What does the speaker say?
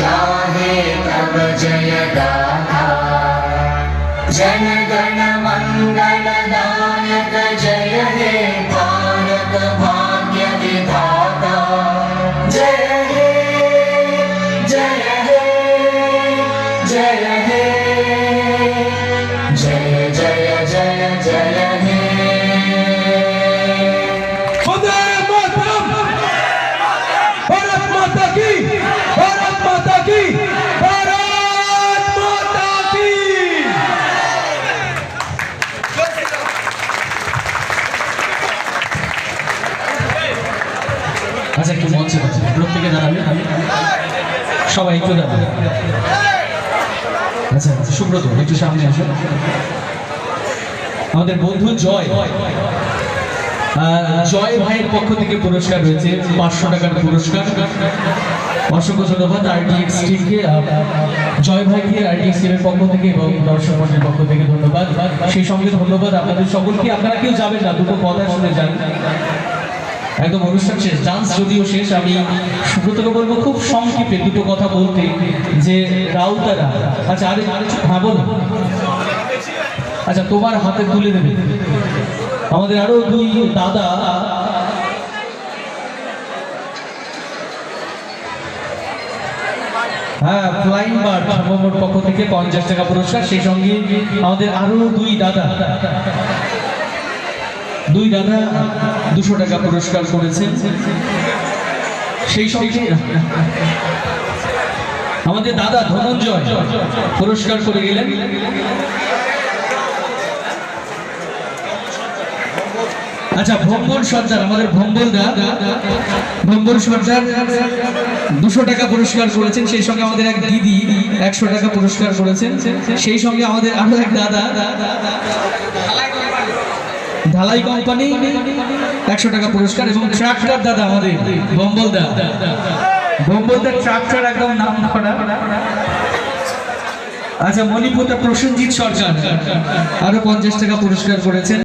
गाहे तब जय गाथा जन गण मंगल दायक जय हे जय जय जय हे। जय जय जय हे আচ্ছা একটু মঞ্চে প্রত্যেকে দাঁড়াবে সবাই একটু দাঁড়াবে। আচ্ছা আচ্ছা, সুব্রত একটু সামনে আসো। আমাদের বন্ধু জয়। জয় ভাইয়ের পক্ষ থেকে পুরস্কার রয়েছে পাঁচশো টাকার পুরস্কার। অসংখ্য ধন্যবাদ আরটিএক্স টিমকে। জয় ভাইকে আরটিএক্স টিমের পক্ষ থেকে এবং দর্শক মন্ডলের পক্ষ থেকে ধন্যবাদ। সেই সঙ্গে ধন্যবাদ আপনাদের সকলকে। আপনারা কেউ যাবেন না দুটো কথা শুনে যান। একদম অনুষ্ঠান শেষ ডান্স যদিও শেষ, আমি সুব্রতকে বলব খুব সংক্ষেপে দুটো কথা বলতে, যে রাউতারা আচ্ছা আরে হ্যাঁ বলো। আচ্ছা তোমার হাতে তুলে দেবে। আমাদের আরও দুই দাদা। হ্যাঁ ফ্লাইং বার্ড পক্ষ থেকে পঞ্চাশ টাকা পুরস্কার, সেই সঙ্গে আমাদের আরও দুই দাদা। দুই দাদা দুশো টাকা পুরস্কার করেছেন। সেই সঙ্গে আমাদের দাদা ধনঞ্জয় পুরস্কার করে গেলেন। আচ্ছা ভম্বল সর্দার, আমাদের ভম্বল দা ভম্বল সর্দার দুশো টাকা পুরস্কার করেছেন, সেই সঙ্গে আমাদের এক দিদি একশো টাকা পুরস্কার করেছেন, সেই সঙ্গে আমাদের আরও এক দাদা। ঢালাই কোম্পানি, একশো টাকা পুরস্কার এবং ট্রাক্টর দাদা আমাদের বম্বল দা বম্বল দা ট্রাক্টর একদম নাম করা আচ্ছা মণিপুরটা প্রসেনজিৎ সরকার আরও পঞ্চাশ টাকা পুরস্কার করেছেন।